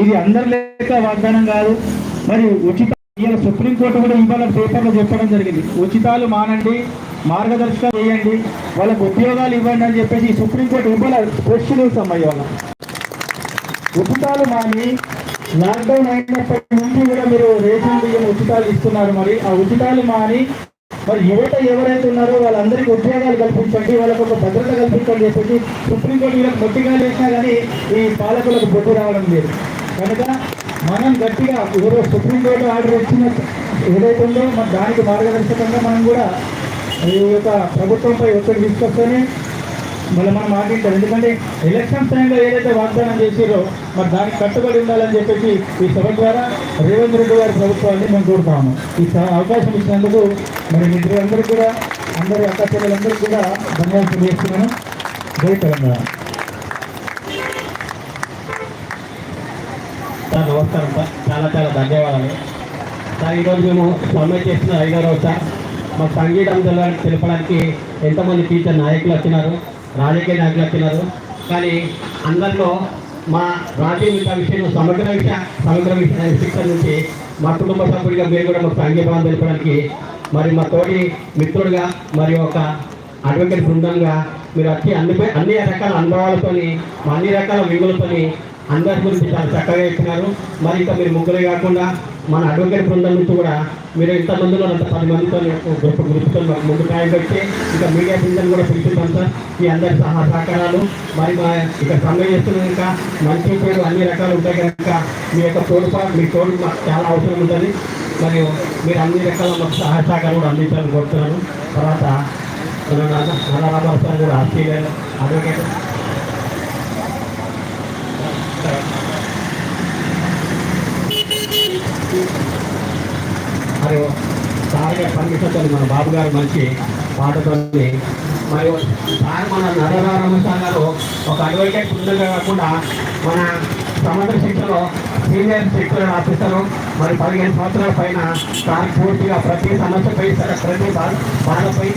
ఇది అందరి లేక వాగ్దానం కాదు. మరి ఉచిత ఇవాళ సుప్రీంకోర్టు కూడా ఇవాళ పేపర్లో చెప్పడం జరిగింది. ఉచితాలు మానండి మార్గదర్శకం వేయండి వాళ్ళకు ఉద్యోగాలు ఇవ్వండి అని చెప్పేసి సుప్రీంకోర్టు ఇవాళ ఫ్రెష్ న్యూస్ ఇవాళ ఉచితాలు మాని లాక్డౌన్ అయినప్పటి నుంచి కూడా మీరు రేషన్ బియ్యం ఉచితాలు ఇస్తున్నారు మరి. ఆ ఉచితాలు మాని మరి యువత ఎవరైతే ఉన్నారో వాళ్ళందరికీ ఉద్యోగాలు కల్పించండి వాళ్ళకు ఒక భద్రత కల్పించండి చెప్పేసి సుప్రీంకోర్టు వీళ్ళకి మొట్టిగా చేసినా కానీ ఈ పాలకులకు బొట్టు రావడం లేదు. కనుక మనం గట్టిగా ఎవరో సుప్రీంకోర్టు ఆర్డర్ ఇచ్చిన ఏదైతే ఉందో మన దానికి మార్గదర్శకంగా మనం కూడా ఈ యొక్క ప్రభుత్వంపై ఒత్తిడి తీసుకొస్తేనే మళ్ళీ మనం మాట్లాడతారు ఎందుకంటే ఎలక్షన్ టైంలో ఏదైతే వాగ్దానం చేసిరో మరి దానికి కట్టుబడి ఉండాలని చెప్పేసి ఈ సభ ద్వారా రేవంత్ రెడ్డి గారి ప్రభుత్వాన్ని మేము కోరుతాము ఈ అవకాశం ఇచ్చినందుకు మరి మిత్రులందరికీ కూడా అందరి అక్క కూడా ధన్యవాదాలు చేస్తున్నాను. జై తెలంగాణ. సార్ నమస్కారం సార్. చాలా చాలా ధన్యవాదాలు. సార్ ఈరోజు మేము సమ్మె చేసిన ఐదో రోజు సార్. మా సంగీతం తెల- తెలపడానికి ఎంతమంది టీచర్ నాయకులు వచ్చినారు? రాజకీయ నాయకులు వచ్చినారు కానీ అందరిలో మా రాజకీయ విద్యా విషయంలో సమగ్ర విషయ సమగ్ర విషయ శిక్షణ నుంచి మా కుటుంబ సభ్యుడిగా మీరు కూడా మాకు సంఘీభావం తెలపడానికి మరి మా తోటి మిత్రుడిగా మరి ఒక అడ్వకేట్ బృందంగా మీరు వచ్చి అన్ని అన్ని రకాల అనుభవాలతోని మా అన్ని రకాల విలువలతోని అందరి గురించి చాలా చక్కగా ఇచ్చినారు మరి ఇంకా మీరు ముగ్గురే కాకుండా మన అడ్వకేట్ బృందం నుంచి కూడా మీరు ఇంతమందిలో అంత పది మందితో గొప్ప గ్రూప్తో మాకు ముందు టైం పెట్టి ఇంకా మీడియా పిల్లలు కూడా పిలుచుకుంటాం. సార్ మీ అందరి సహా సహకారాలు. మరి మా ఇక సమ్మె చేస్తున్న ఇంకా మంచి పేరు అన్ని రకాలు ఉంటాయి కనుక మీ యొక్క తోడుపాటు మీ తోడు మాకు చాలా అవసరం ఉంటుంది. మరియు మీరు అన్ని రకాల మాకు సహాయ సహకారం కూడా అందించాలని కోరుతున్నాను. తర్వాత నల్లరాబాద్ సార్ కూడా ఆస్ట్రేలియా అడ్వకేట్ మరియు సార్ గారి మన బాబు గారు మంచి పాటతో మరియు సార్ మన నరరామ సార్ గారు ఒక అడ్వకేట్ బృందంగా కాకుండా మన సమగ్ర శిక్షలో సీనియర్ సెక్యూరిటీ ఆఫీసరు మరి పదిహేను సంవత్సరాల పైన సార్ పూర్తిగా ప్రతి సమస్యపై ప్రతి బాధపై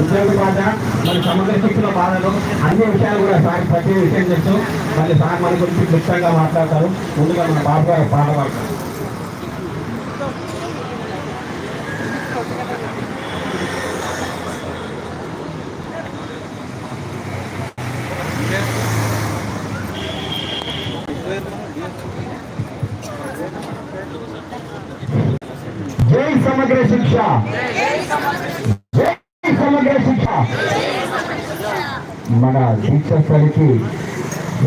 ఉద్యోగ బాధ మరి సముద్ర శిక్షణ బాధలు అన్ని విషయాలు కూడా సార్ ప్రతి విషయం తెలుసు. మరి సార్ మన గురించి క్లుప్తంగా మాట్లాడతారు. ముందుగా మన బాబు గారు పాట పాడతారు. దీక్ష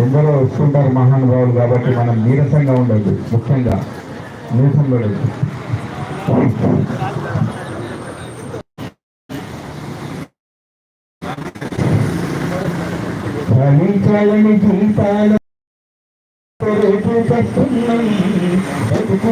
ఎందరో వస్తుంటారు మహానుభావులు కాబట్టి మనం నీరసంగా ఉండదు ముఖ్యంగా నీరసం పడదు ఫలించాలని జీవితాల రేపు కట్టున్నాం బతుకు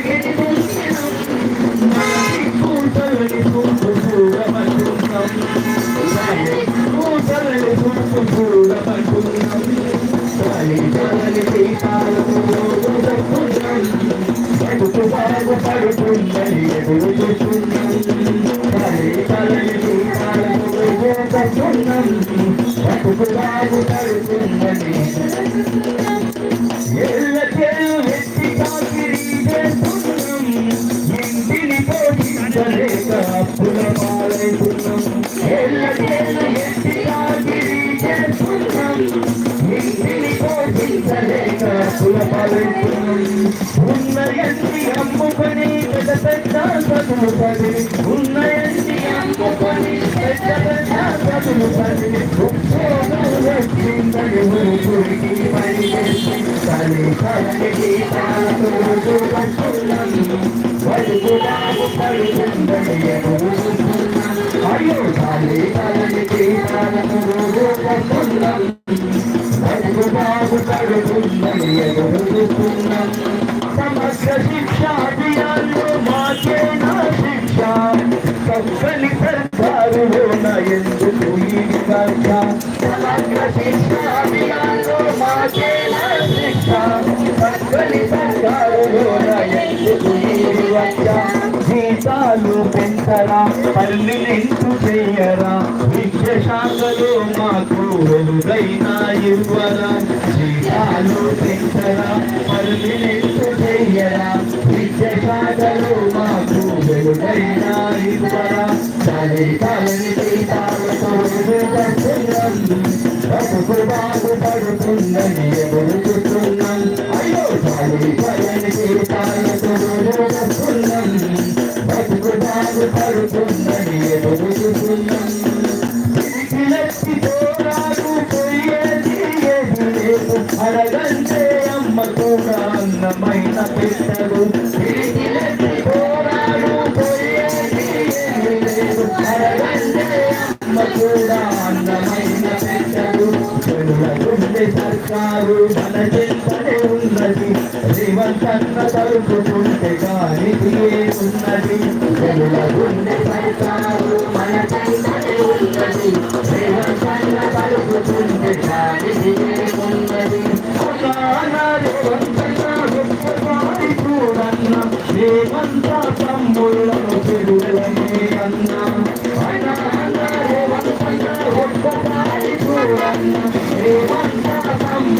పడుతున్నాయి సమగ్ర శిక్ష అభియాన్లో మాకే శిక్ష ఎందుకు ఈ సమగ్ర శిక్ష మాకు వెలుగైనా ఇవ్వరా జీతాలు పెంచరా విద్య మాకు వెలుగైనా ఇవ్వరా తల్లి తల్లి సర్కారు మన చెంతనే ఉన్నది రేవంతన్న తలుపుకుంటే గాలికి ఉన్నది చెడుల గుండె సర్కారు మన చెంతనే ఉన్నది రేవంతన్న తలుపుకుంటే గాలికి ఉన్నది నాన్న రేవంతన్న గొప్పవాడి చూడన్న రేవంత తమ్ముళ్ళను చెడులనే అన్నా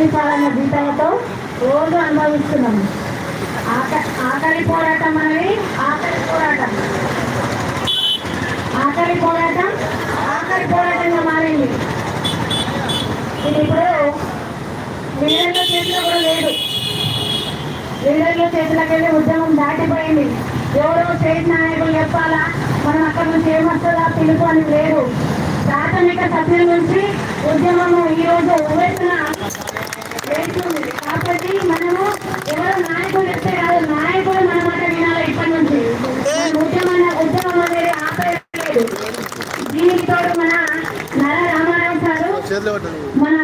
సాధించాలన్న జీతాలతో రోజు అనుభవిస్తున్నాము ఆక- ఆకలి పోరాటం అనేది ఆకలి పోరాటం. ఆకలి పోరాటం ఆకలి పోరాటంగా మారింది. ఇది ఇప్పుడు లీడర్ల చేతిలో కూడా లేదు. లీడర్ల చేతులకెళ్ళి ఉద్యమం దాటిపోయింది. ఎవరో స్టేట్ నాయకులు చెప్పాలా మనం అక్కడ నుంచి ఏమొస్తుందా పిలుపు అని లేదు. ప్రాథమిక సభ్యుల నుంచి ఉద్యమము ఈ రోజు ఉవేసిన వెళ్తుంది కాబట్టి మనము ఎవరో నాయకులు చెప్తే కాదు నాయకులు మన మాట వినాలి ఇప్పటి నుంచి. ఉద్యమం ఉద్యమం అనేది ఆపేయలేదు. దీనికి తోడు మన నర రామారావు సారు మన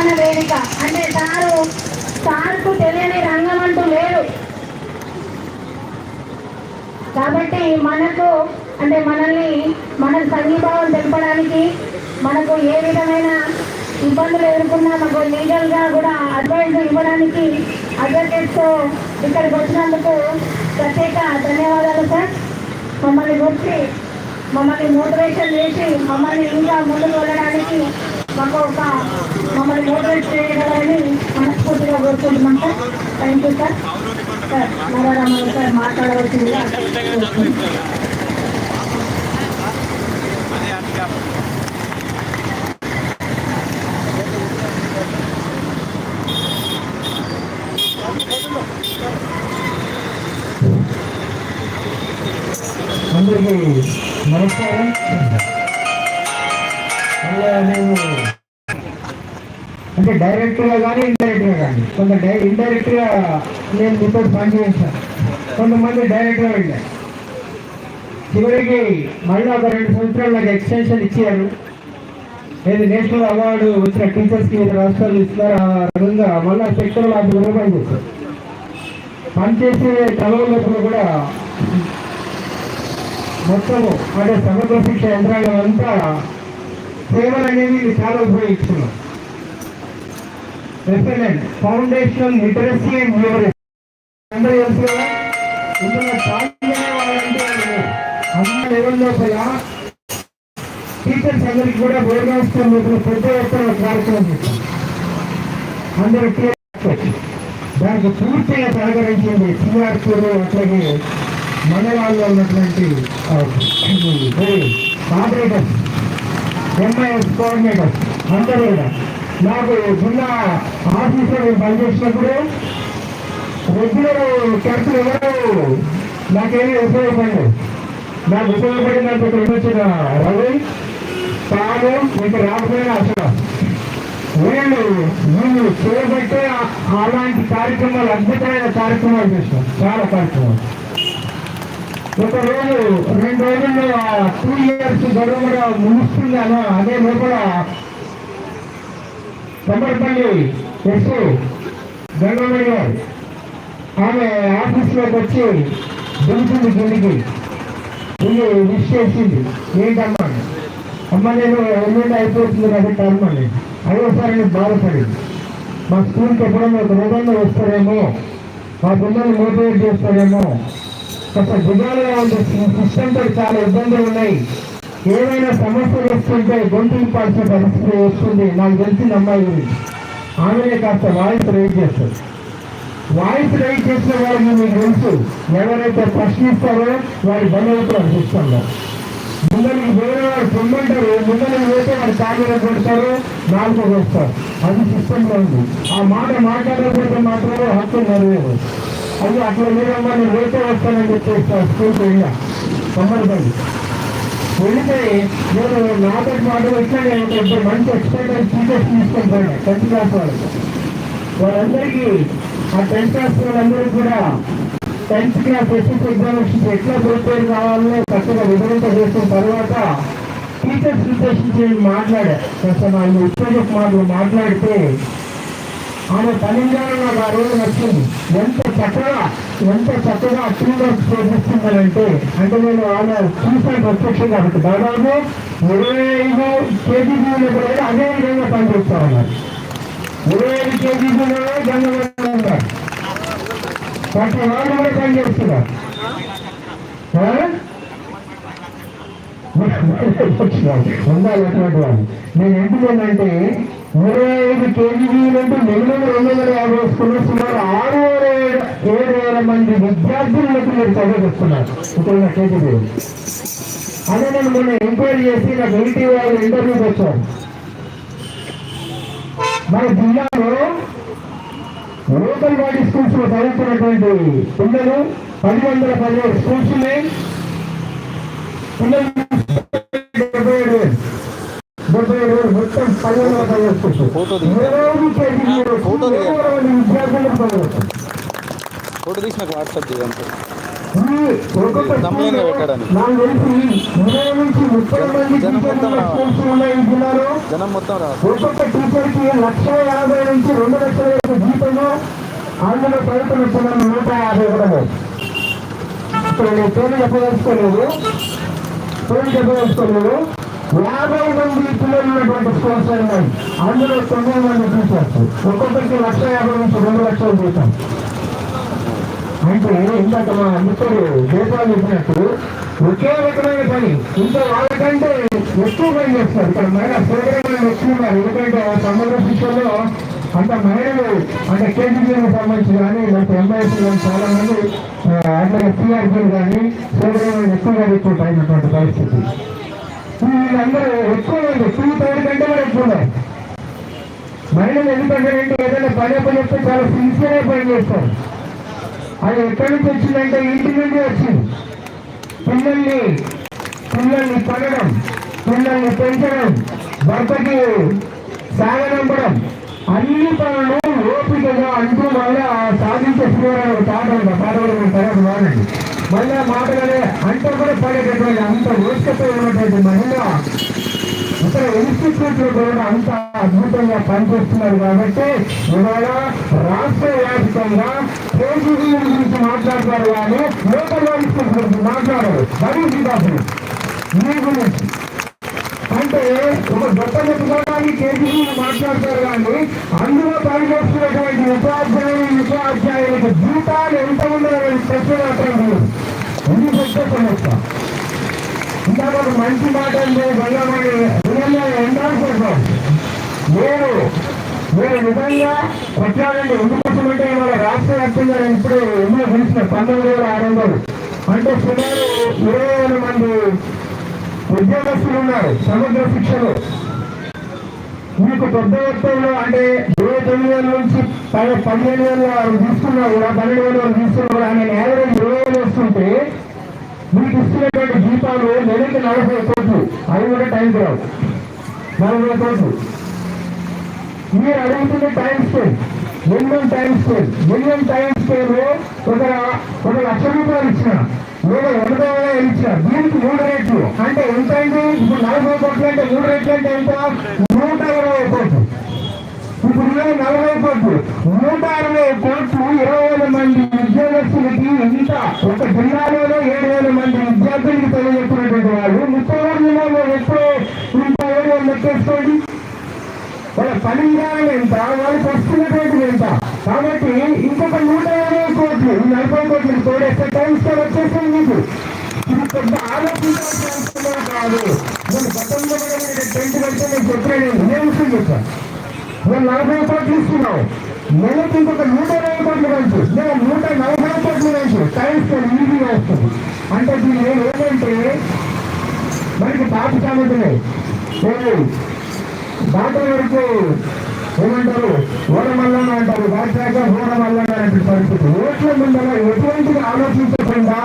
జన వేదిక. అంటే సారు సార్కు తెలియని రంగం అంటూ లేదు. కాబట్టి మనకు అంటే మనల్ని మన సంఘీభావం తెలపడానికి మనకు ఏ విధమైన ఇబ్బందులు ఎదుర్కొన్నా మాకు లీగల్గా కూడా అడ్వైజ్ ఇవ్వడానికి అడ్వకేట్స్ ఇక్కడికి వచ్చినందుకు ప్రత్యేక ధన్యవాదాలు సార్. మమ్మల్ని గుర్తి మమ్మల్ని మోటివేషన్ చేసి మమ్మల్ని ఇంకా ముందుకు వెళ్ళడానికి మాకు ఒక మమ్మల్ని మోటివేట్ చేయగలని మనస్ఫూర్తిగా కోరుకుంటున్నాం sir. Thank you sir sir Narayana sir మాట్లాడవలసిందిగా అందరికీ నమస్కారం. అలా నేను అంటే డైరెక్ట్గా కానీ ఇండైరెక్ట్గా కానీ కొంత డై ఇండైరెక్ట్గా నేను మీతో పనిచేస్తాను చేశాను కొంతమంది డైరెక్ట్గా వెళ్ళారు. చివరికి మళ్ళీ ఒక రెండు సంవత్సరాలు నాకు ఎక్స్టెన్షన్ ఇచ్చారు. నేను నేషనల్ అవార్డు వచ్చిన టీచర్స్కి వివిధ రాష్ట్రాలు ఇస్తున్నారు. ఆ రకంగా మళ్ళీ సెక్టర్ ఆఫీసులో పని పనిచేస్తారు పనిచేసే క్రమంలో కూడా మొత్తము అంటే సమగ్ర శిక్ష యంత్రాంగం అంతా సేవలు అనేవి చాలా ఉపయోగిస్తున్నాం FLN foundation literacy and numeracy అందరూ తెలుసు కదా ఇందులో సాధ్యమే వాళ్ళంటే అమ్మ లెవెల్ లోపల టీచర్స్ అందరికి కూడా బోర్డు స్కూల్ పెద్ద ఎత్తున కార్యక్రమం చేస్తాం అందరూ దానికి పూర్తిగా సహకరించింది సిఆర్పూర్ అట్లాగే మండలాల్లో ఉన్నటువంటి ఆపరేటర్స్ ఎంఐఎస్ కోఆర్డినేటర్స్ అందరూ కూడా. నాకు జిల్లా ఆఫీస్లో నేను పనిచేసినప్పుడు రెగ్యులర్ ఖర్చులు ఎవరు? నాకేమీ ఉపయోగపడలేదు. నాకు ఉపయోగపడిందంటే ఇక్కడ వచ్చిన రవి తాను ఇక రాకపోయినా అసలు. వీళ్ళు వీళ్ళు చేయబట్టే అలాంటి కార్యక్రమాలు అద్భుతమైన కార్యక్రమాలు చేస్తాం చాలా కార్యక్రమాలు. ఒక రోజు రెండు రోజుల్లో టూ ఇయర్స్ గడువు కూడా ముగుస్తుందనో అదే లోపల కొమ్మరిపల్లి ఎస్ గంగమణి గారు. ఆమె ఆఫీస్లోకి వచ్చి దిగుతుంది కిందికి. దిగి విష్ చేసింది. ఏంటమ్మా అమ్మ నేను ఎల్లుండి అయిపోతుంది కదా టర్మ్ అని అయ్యోసారి నేను బాధపడింది. మా స్కూల్కి ఎప్పుడన్నా ఒక రోజుల్లో వస్తారేమో? మా పిల్లల్ని మోటివేట్ చేస్తారేమో? కొంత దిగాలుగా ఉంది సిస్టంతో చాలా ఇబ్బందులు ఉన్నాయి. ఏమైనా సమస్యలు వస్తుంటే గొంతు ఇంపాల్సిన పరిస్థితి వస్తుంది. నాకు తెలిసిన అమ్మాయి గురించి ఆమెనే కాస్త వాయిస్ రైజ్ చేస్తారు వాయిస్ రైజ్ చేసిన వారికి మీకు తెలుసు ఎవరైతే ప్రశ్నిస్తారో వారి బలవుతారు సిస్టంలో ముందరికి వేరే వారు పొమ్మంటారు ముందరికి పోతే వారు కాగితం పెడతారు నాలుగు వేస్తారు. అది సిస్టంలో ఉంది. ఆ మాట మాట్లాడకపోతే మాత్రమే హక్కు నెరవేరు అది అట్లా లేదమ్మా నేను రేపే వస్తానని చెప్పేసి స్కూల్కి వెళ్ళా పొమ్మడిపల్లి వెళ్ళిపోయి నేను నాతో మాట వచ్చాను నేను మంచి ఎక్స్పర్ట్ టీచర్స్ తీసుకుంటాను టెన్త్ క్లాస్ వాళ్ళకి వాళ్ళందరికీ ఆ టెన్త్ క్లాస్ వాళ్ళందరికీ కూడా టెన్త్ క్లాస్ ఎస్ఎస్ ఎగ్జామినేషన్ ఎట్లా ప్రిపేర్ కావాలో చక్కగా వివరింప చేసిన తర్వాత టీచర్స్ ఉద్దేశించి మాట్లాడారు కొంచెం ఆయన ఉత్తేజక మాటలు మాట్లాడితే ఆమె తెలంగాణలో ఆ రోజు నచ్చింది ఎంత చక్కగా ఎంత చక్కగా టీం వర్క్ చేపిస్తుందనంటే అంటే నేను ఆమె చూసాను ప్రత్యక్షంగా కాబట్టి దాదాపు ఇరవై ఐదు కేజీబీలో కూడా అదే విధంగా పనిచేస్తా ఉన్నారు ఇరవై ఐదు కేజీబీలో గంగవరం ఉన్నారు ప్రతి వాళ్ళు కూడా పనిచేస్తున్నారు ఉండాలి అటువంటి వాళ్ళు. నేను ఎందుకు ఏంటంటే ఇరవై ఐదు కేజీబీలు అంటే మినిమం రెండు వందల యాభై వస్తున్న సుమారు ఆరు ఏడు వేల మంది విద్యార్థులకు మీరు చదివిస్తున్నారు ఇక్కడ కేజీబీలు అదే నేను మొన్న ఎంక్వైరీ చేసి నాకు ఎయిటీ వాళ్ళు ఇంటర్వ్యూకి వచ్చాను. మన జిల్లాలో లోకల్ బాడీ స్కూల్స్లో చదువుతున్నటువంటి పిల్లలు పది వందల పదిహేడు స్కూల్స్ ఉన్నాయి. పిల్లలు మొత్తం ఫోటో ఫోటో తీసి నాకు వాట్సాప్ చేయండి పెట్టడానికి. జనం మొత్తం జనం మొత్తం ఒక్కొక్క లక్ష యాభై నుంచి రెండు లక్షల వరకు జీతము అందులో చదువుతున్న పిల్లలు నూట యాభై కూడా లేదు. ఇక్కడ నేను పేరు చెప్పదలుచుకోలేదు. పేరు చెప్పదలుచుకోలేదు. యాభై మంది పిల్లలున్నటువంటి స్కూల్స్ ఉన్నాయి అందులో తొమ్మిది మంది టీచర్స్ ఒక్కొక్కరికి లక్ష యాభై నుంచి రెండు లక్షలు జీతం. అంటే ఇందాక మా మిత్రుడు దేశాలు చెప్పినట్టు ఒకే రకమైన పని. ఇంకా వాళ్ళకంటే ఎక్కువ పని చేస్తారు ఇక్కడ మహిళ సోదరులు ఎక్కువ ఉన్నారు. ఎందుకంటే సమగ్ర శిక్షణలో అంత మహిళలు అంటే కేజీబీలకు సంబంధించి కానీ లేకపోతే ఎంఐఎస్ కానీ చాలా మంది ఆ, అట్లాగే సిఆర్పీలు కానీ సోదరులు ఎక్కువగా ఎక్కువ పరిస్థితి. వీళ్ళందరూ ఎక్కువ మంది టూ థర్డ్ కంటే కూడా ఎక్కువ మహిళలు ఎందుకంటే ఏదైనా పని చెప్తే చాలా సిన్సియర్గా పని చేస్తారు. అది ఎక్కడి నుంచి వచ్చిందంటే ఇంటి నుండి వచ్చింది. పిల్లల్ని పిల్లల్ని కనడం పిల్లల్ని పెంచడం భర్తకి సాగనంపడం అన్ని పనులు ఓపికగా అంటూ మళ్ళీ సాధించే శ్రీవారు ఒక పాట ఆ పాట కూడా తర్వాత వాడండి. మళ్ళీ మాటగానే అంత కూడా పడేటటువంటి అంత ఓపికతో ఉన్నటువంటి మహిళ ఇక్కడ ఇన్స్టిట్యూట్లో కూడా అంత అద్భుతంగా పనిచేస్తున్నారు కాబట్టి ఇవాళ రాష్ట్ర వ్యాప్తంగా కేజీబీ గురించి మాట్లాడతారు కానీ లోకల్ వాళ్ళ గురించి మాట్లాడరు బడి వికాసం మీ గురించి. అంటే ఒక గొప్ప చెప్పుకోవడానికి కేజీబీ మాట్లాడతారు కానీ అందులో పనిచేస్తున్నటువంటి ఉపాధ్యాయులు ఉపాధ్యాయులకు జీతాలు ఎంత ఉన్నారని ప్రశ్న మాత్రం ఇది పెద్ద సమస్య. ఇంకా ఒక మంచి మాట అంటే గంగమణి నిజంగా నేను మీరు నిజంగా కొట్లాడండి ఎందుకోసమంటే మన రాష్ట్ర వ్యాప్తంగా ఇప్పుడు ఎన్నో తెలిసిన పంతొమ్మిది వేల ఆరు వందలు. అంటే సుమారు ఇరవై వేల మంది ఉద్యోగస్తులు ఉన్నారు సమగ్ర శిక్షలు. మీకు పెద్ద ఎత్తులో అంటే ఇరవై తొమ్మిది వేల నుంచి పది పదిహేను వేల తీసుకున్నా కూడా పన్నెండు వేల వారు తీసుకున్నా కూడా ఆయన యావరేజ్ ఇరవై వేలు వస్తుంటే మీకు ఇస్తున్నటువంటి జీతాలు నెలకి నలభై కోట్లు. అవి కూడా టైంకి రావు నలభై కోట్లు. మీరు అడుగుతున్న time scale minimum time scale minimum time scale ఒక ఒక లక్ష రూపాయలు ఇచ్చిన లేదా ఎనభై వేలు ఇచ్చిన దీనికి మూడు రేట్లు. అంటే ఎంత అండి ఇప్పుడు నలభై కోట్లు అంటే మూడు రేట్లు అంటే ఎంత? నూట ఇరవై కోట్లు. ఇప్పుడు ఇరవై నలభై కోట్లు. నూట అరవై కోట్లు ఇరవై వేల మంది ఉద్యోగస్తులకి ఇంత ఒక జిల్లాలోనే ఏడు వేల మంది విద్యార్థులకి తెలియజెప్పినటువంటి వాళ్ళు ముప్పై మూడు జిల్లాలో ఎప్పుడో ఇంకా ఏడు వేలు లెక్కేసుకోండి. వాళ్ళ పని విధానం ఎంత? వాళ్ళకి వస్తున్నటువంటిది ఎంత? కాబట్టి ఇంకొక నూట యాభై కోట్లు ఈ నలభై కోట్లు తోడేస్తే టైం స్కేల్ వచ్చేసింది మీకు. ఇది పెద్ద ఆలోచించాల్సిన అవసరం కాదు. నేను గతంలో కూడా మీరు టెంట్ కడితే నేను చెప్పాను నేను. విషయం చెప్పాను నేను నలభై కోట్లు ఇస్తున్నావు నెలకి ఇంకొక నూట ఇరవై కోట్లు పెంచు నేను నూట నలభై కోట్లు పెంచు టైం స్కేల్ ఈజీగా వస్తుంది. అంటే దీని ఏంటంటే మనకి పాత సామెతనే దాటి వరకు ఏమంటారు? ఓడమల్లన అంటారు. దాటాక ఓడమల్లన అనే పరిస్థితి. ఓట్ల ముందర ఎటువంటి ఆలోచించకుండా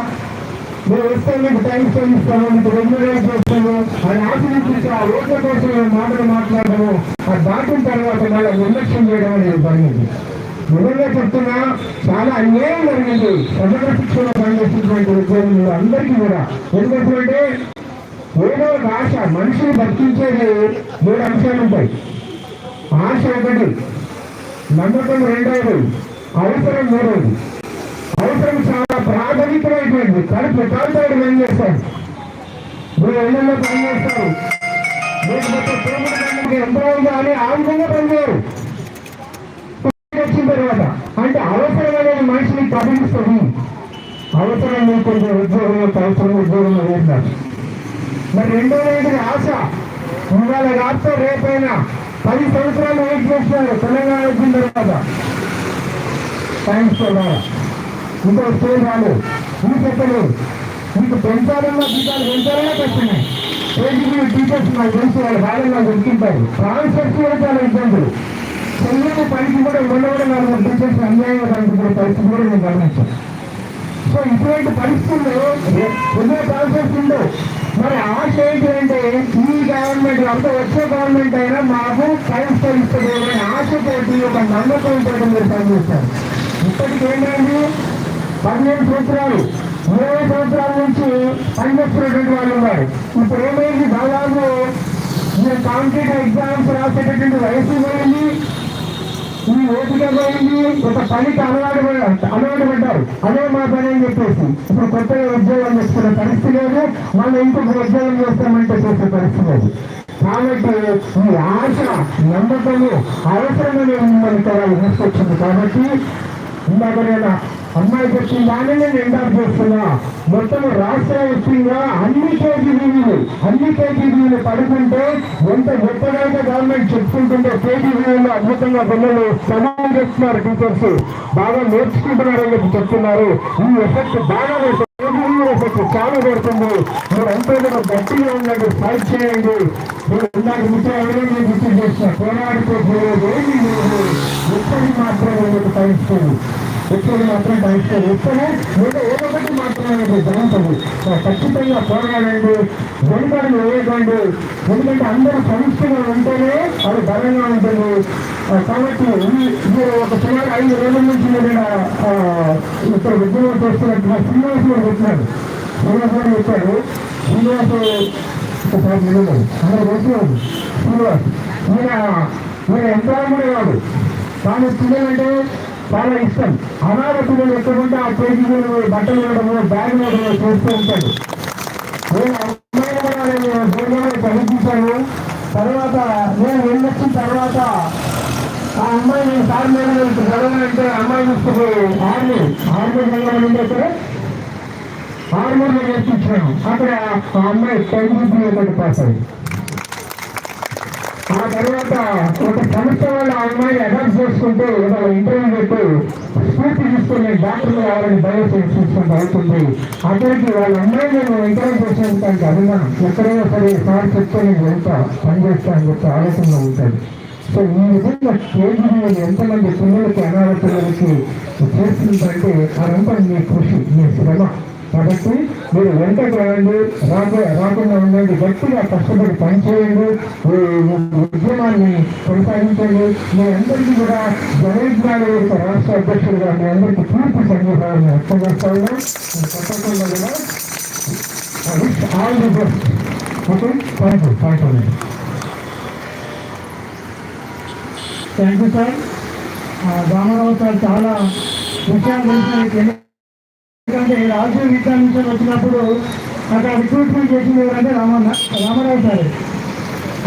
మేము వస్తే మీకు టైం స్పెండ్ ఇస్తాను మీకు రెగ్యులరైజ్ చేస్తాను అని ఆశీర్వదించి ఆ ఓట్ల కోసం మేము మాటలు మాట్లాడము అది దాటిన తర్వాత మళ్ళీ నిర్లక్ష్యం చేయడం అనేది జరిగింది. నిజంగా చెప్తున్నా చాలా అన్యాయం జరిగింది. ప్రజల శిక్షణ పనిచేసినటువంటి ఉద్యోగులు అందరికీ కూడా. ఎందుకంటే ఏదో భాష మనిషిని బతికించేది మూడు అంశాలు ఉంటాయి. ఆశ ఒకటి నమ్మకం రెండవది అవసరం మూడవది. అవసరం చాలా ప్రాథమికమైపోయింది. కానీ కాలుతాడు పని చేస్తారు మీరు ఇళ్ళలో పని చేస్తారు లేకపోతే తోముడు యంత్రాలు కానీ ఆ విధంగా పనిచేయరు. వచ్చిన తర్వాత అంటే అవసరం అనేది మనిషిని కదిలిస్తుంది అవసరం లేకుండా ఉద్యోగంలో అవసరం ఉద్యోగంలో వేస్తారు మరి రెండోది ఆశ. ఇవాళ రాష్ట్ర రేపైనా పది సంవత్సరాలు వెయిట్ చేస్తున్నారు తెలంగాణ వచ్చిన తర్వాత థ్యాంక్స్ ఇంకో స్టేజ్ రాలు ఈ చెప్పలేదు. మీకు పెంచాలన్నా జీతాలు పెంచాలన్నా కష్టమే. కేజీబీ టీచర్స్ నాకు తెలిసి వాళ్ళు బాగా దొరికింటారు ట్రాన్స్ఫర్స్ కూడా చాలా ఇబ్బందులు చెల్లెని పనికి కూడా మొన్న కూడా నాలుగు టీచర్స్ అన్యాయంగా పనిచేసే పరిస్థితి కూడా నేను గమనించాను. సో ఇటువంటి పరిస్థితుల్లో ఎన్నో ట్రాన్స్ఫర్స్ ఉండవు. మరి ఆశ ఏంటంటే ఈ గవర్నమెంట్ అంత వచ్చే గవర్నమెంట్ అయినా మాకు టైం అనే ఆశతోటి ఒక నమ్మకంతో మీరు పనిచేస్తారు ఇప్పటికి ఏంటండి? పన్నెండు సంవత్సరాలు ఇరవై సంవత్సరాల నుంచి పనిచేస్తున్నటువంటి వాళ్ళు ఉన్నారు. ఇప్పుడు ఏమైంది? దాదాపు మీరు కాంపిటేటివ్ ఎగ్జామ్స్ రాసేటటువంటి వయసు పోయింది ఈ ఓపిక పోయింది ఒక పనికి అలవాటు అలవాటు పడ్డారు. అదే మా పని అని చెప్పేసి. ఇప్పుడు కొత్తగా ఉద్యోగం చేసుకున్న పరిస్థితి లేదు. మళ్ళీ ఇంకొక ఉద్యోగం చేస్తామంటే చేసే పరిస్థితి లేదు. కాబట్టి ఈ ఆశ నమ్మకము అవసరమని మనకి ఇక్కడ తీసుకొచ్చింది కాబట్టి ఇందాక నేను అమ్మాయి చెప్పిన దాన్ని నేను చేస్తున్నా. మొత్తం రాష్ట్ర వ్యాప్తంగా అన్ని కేజీబీలు అన్ని కేజీబీలు పడుకుంటే ఎంత గొప్పదైతే గవర్నమెంట్ చెప్పుకుంటుందో కేజీబీలు అద్భుతంగా పిల్లలు సమానం చేస్తున్నారు టీచర్స్ బాగా నేర్చుకుంటున్నారని చెప్పి చెప్తున్నారు. ఈ ఎఫెక్ట్ బాగా ఎఫెక్ట్ చాలా పడుతుంది మీరు ఎంతో కూడా గట్టిగా ఉండండి ఫైట్ చేయండి. మీరు ఇందాక మిత్రులు గుర్తు చేసిన పోరాడుకోలేదు ఏమీ లేదు. ఎప్పటికీ మాత్రమే మీకు టైం ఎప్పుడు మాత్రం టైం ఇస్తుంది ఎప్పుడు ఏదో ఒకటి మాత్రం జరుగుతుంది. ఖచ్చితంగా పోరాడండి. వెనుకడుగు వేయకండి. ఎందుకంటే అందరూ సమిష్టిగా ఉంటేనే అది బలంగా ఉంటుంది. కాబట్టి ఈ- మీరు ఒక సుమారు ఐదు రోజుల నుంచి మీరు ఇక్కడ ఉద్యోగం చేస్తున్నట్టు శ్రీనివాస్ గారు చెప్పినాడు శ్రీనివాస్ గారు చెప్పాడు శ్రీనివాస్ ఒకసారి నిలబడి అందరూ వచ్చినాడు శ్రీనివాస్ ఈయన ఈయన ఎంత కాదు కానీ పిల్లలంటే చాలా ఇష్టం. అనాథ పిల్లలు ఎక్కడుంటే ఆ చేతి బట్టలు ఇవ్వడము బ్యాగ్ ఇవ్వడము చేస్తూ ఉంటాడు నేను అమ్మాయి నేను గోదావరి చదివించాను తర్వాత నేను వెళ్ళొచ్చిన తర్వాత ఆ అమ్మాయి నేను సార్ మీద చదవాలంటే అమ్మాయి తీసుకుపోయి ఆర్మీ ఆర్మీ చదవాలంటే అక్కడ ఆర్మీలో నేర్పించాను. అక్కడ ఆ అమ్మాయి టెన్త్ పాస్ అయింది. ఆ తర్వాత ఒక సంస్థ వాళ్ళు ఆ అమ్మాయి అడాప్ట్ చేసుకుంటూ ఒక ఇంటర్వ్యూ పెట్టి స్ఫూర్తి తీసుకుని డాక్టర్లు కావాలని దయచేసి తీసుకుంటూ అవుతుంది అక్కడికి వాళ్ళ అమ్మాయి నేను ఇంటర్వ్యూ చేసేందుకు అభిమానం ఎక్కడైనా సరే సార్ చెప్తే నేను వెళ్తా పనిచేస్తా అని చెప్పి ఆలోచనలో ఉంటుంది సో ఈ విధంగా కేజీబీ ఎంతమంది పిల్లలకి అనాథ పిల్లలకి చేస్తుందంటే అదంతా మీ కృషి మీ శ్రమ. కాబట్టి మీరు వెంటకు రండి. రాక రాకుండా ఉండండి. గట్టిగా కష్టపడి పనిచేయండి ఉద్యమాన్ని కొనసాగించండి. మీ అందరికీ కూడా గణేష్ యొక్క రాష్ట్ర అధ్యక్షుడిగా మీ అందరికీ పూర్తి సంఘీభావాన్ని వ్యక్తం చేస్తా ఉన్నాం తప్పకుండా కూడా all the best. Okay? Thank you thank you thank you sir Ramarao sir చాలా విషయాలు తెలిసిన అంటే రాజీవ్ విద్యా నుంచి వచ్చినప్పుడు అక్కడ రిక్రూట్మెంట్ చేసింది ఎవరంటే రామన్న రామారావు సార్.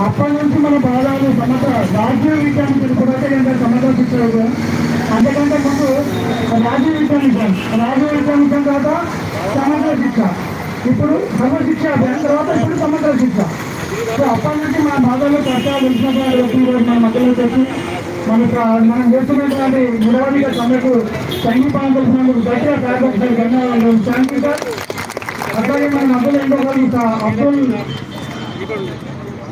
అప్పటి నుంచి మన బాధాలు సమత రాజీవ్ విద్యా మిషన్ కూడా ఏంటంటే సమత శిక్ష అంతకంటే ముందు రాజీవ్ విద్యా మిషన్ రాజీవ్ విద్యా మిషన్ తర్వాత సమగ్ర శిక్ష. ఇప్పుడు సమశిక్ష అభియాన్ తర్వాత ఇప్పుడు సమగ్ర శిక్ష. సో అప్పటి నుంచి మన బాధలు కష్టాలు తెలిసినప్పుడు ఈరోజు మన మధ్యలో వచ్చి మనకు మనం చేస్తున్నటువంటి నిరవధిక సమ్మెకు సంఘీపాలన తెలిసినందుకు గట్టిగా కార్యదర్శి ధన్యవాదాలు. Thank you sir. అట్లాగే మన మధ్యలో ఎంతో ఇంకా అబ్దుల్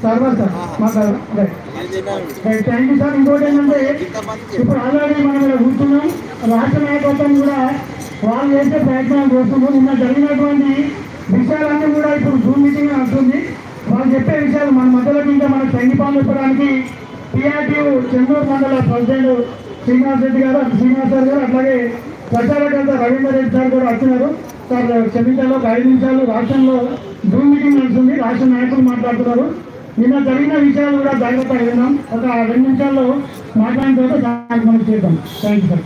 సర్వర్ సార్. మాట్లాడారు థ్యాంక్ యూ సార్. ఇంకోటి ఏంటంటే ఇప్పుడు ఆల్రెడీ మనం ఇక్కడ కూర్చున్నాం. రాష్ట్ర నాయకత్వం కూడా వాళ్ళు చేసే ప్రయత్నాలు చేస్తున్నాం నిన్న జరిగినటువంటి విషయాలన్నీ కూడా ఇప్పుడు జూమ్ మీటింగ్ అంటుంది. మనం చెప్పే విషయాలు మన మధ్యలోకి ఇంకా మనకు సంగీపాలు ఇవ్వడానికి టీఆర్టీ చెన్నూరు మండల ప్రెసిడెంట్ శ్రీనివాస్ రెడ్డి గారు శ్రీనివాస్ సార్ గారు అట్లాగే ప్రచారకర్త రవీందర్ రెడ్డి సార్ కూడా వచ్చినారు. సార్ క్షమించాలి ఒక ఐదు నిమిషాలు రాష్ట్రంలో జూమ్ మీటింగ్ నడుస్తుంది. రాష్ట్ర నాయకులు మాట్లాడుతున్నారు. నిన్న జరిగిన విషయాలు కూడా జాగ్రత్తగా విన్నాం. ఒక రెండు నిమిషాల్లో మాట్లాడిన తర్వాత దానికి మనం చేద్దాం. థ్యాంక్ యూ సార్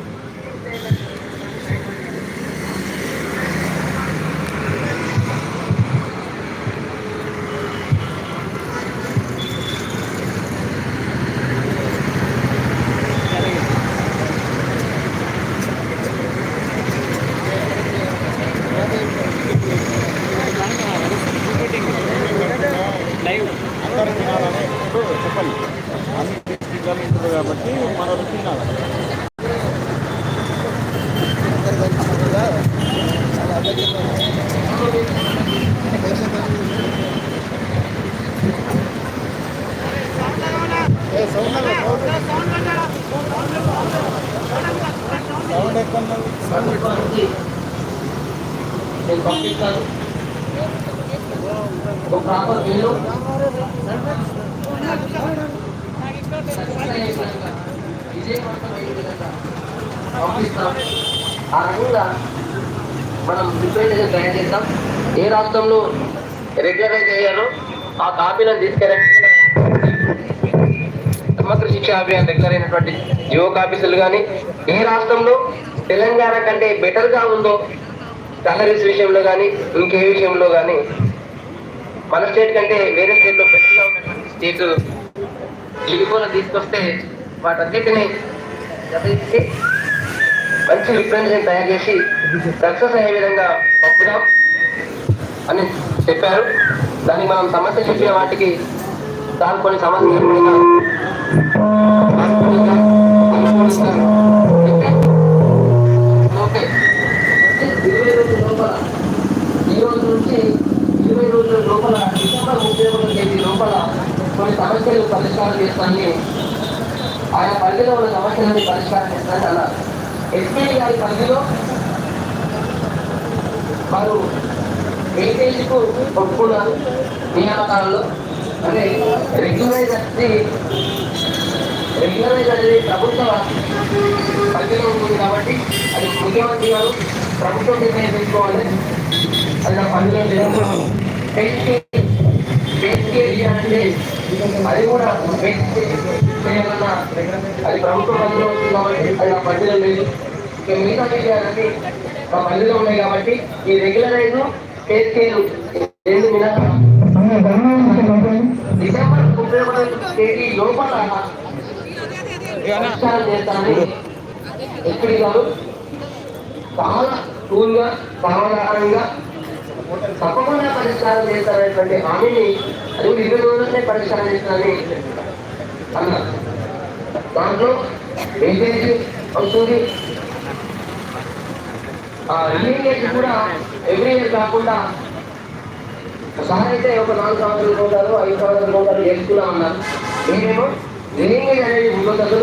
చెప్పండి అన్ని స్పీకర్లు ఉంటుంది కాబట్టి మన తినాలి సౌండ్ ఎక్కువ నేను పంపిస్తాను ఒక ప్రాపర్ వేలో విజయవంతం అయ్యే విధంగా పంపిస్తాం ఆ రకంగా మనం ప్రిపేర్గా తయారు చేద్దాం ఏ రాష్ట్రంలో రెగ్యులరైజ్ అయ్యారో ఆ కాపీలను తీసుకెళ్ళండి సమగ్ర శిక్షా అభియాన్ దగ్గర అయినటువంటి యువక ఆఫీసులు కానీ ఏ రాష్ట్రంలో తెలంగాణ కంటే బెటర్గా ఉందో సాలరీస్ విషయంలో కానీ ఇంకే విషయంలో కానీ మన స్టేట్ కంటే వేరే స్టేట్లో బెటర్గా ఉన్నటువంటి స్టేట్ ఇదిగోలు తీసుకొస్తే వాటన్నిటిని జతచేసి మంచి రిప్రజెంటేషన్ తయారు చేసి సక్సెస్ అయ్యే విధంగా పంపుదాం అని చెప్పారు. దానికి మనం సమస్య చెప్పిన వాటికి దాని కొన్ని సమస్యలు ఓకే ఇరవై రోజుల లోపల ఈ రోజు నుంచి ఇరవై రోజుల లోపల డిసెంబర్ ముప్పై ఒకటో తేదీ లోపల కొన్ని సమస్యలు పరిష్కారం చేస్తానని ఆయన పరిధిలో ఉన్న సమస్యలని పరిష్కారం చేస్తానని అన్నారు. ఎస్పీ గారి పరిధిలో వారు ఏపీసీకు ఒప్పుకున్నారు నియామకాలలో అంటే రెగ్యులరైజ్ అనేది రెగ్యులరైజ్ అనేది ప్రభుత్వ పరిధిలో ఉంటుంది కాబట్టి అది ముఖ్యమంత్రి గారు ప్రభుత్వం నిర్ణయం తీసుకోవాలి. అది నా పరిధిలో లేదు. అంటే అది కూడా చేయాలన్నా అది ప్రభుత్వ పరిధిలో ఉంటుంది కాబట్టి అది నా పరిధిలో లేదు. ఇక మిగతా విషయాలన్నీ మా పరిధిలో ఉన్నాయి కాబట్టి ఈ రెగ్యులరైజ్ పే రెండు డిసెంబర్ ముప్పై ఒకటో తేదీ లోపల చేస్తానని గారు చాలా కూల్గా సమాధానంగా తప్పకుండా పరిష్కారం చేస్తారనేటువంటి హామీని అది ఇరవై రోజులనే పరిష్కారం చేస్తానని అన్నారు. దాంట్లో వెయిటేజ్ వస్తుంది ఆ కూడా ఎవ్రీ ఇయర్ కాకుండా ఒకసారి అయితే ఒక నాలుగు సంవత్సరాలు పోతారు ఐదు సంవత్సరాలు పోతారు చేసుకున్నాం అన్నారు నేనేమో రిలీగేజ్ అనేది ఉండదు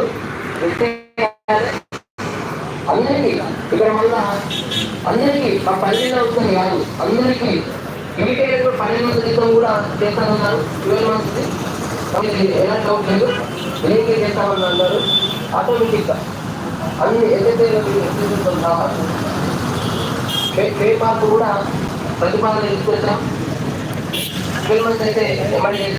అందరికీ ఇక్కడ మళ్ళా అందరికీ మా పల్లెల్లో వస్తుంది కాదు అందరికీ ఇండికేటర్ కూడా పన్నెండు మంది జీతం కూడా చేస్తామన్నారు ట్వెల్వ్ మంత్స్ ఎలా డౌట్ లేదు రిలీగేజ్ చేస్తామని అన్నారు ఆటోమేటిక్గా అన్ని ఎస్ఎస్ఐ కావాలి పే కూడా ప్రతిపాదన తీసుకొచ్చాం ట్వెల్వ్ మంత్స్ అయితే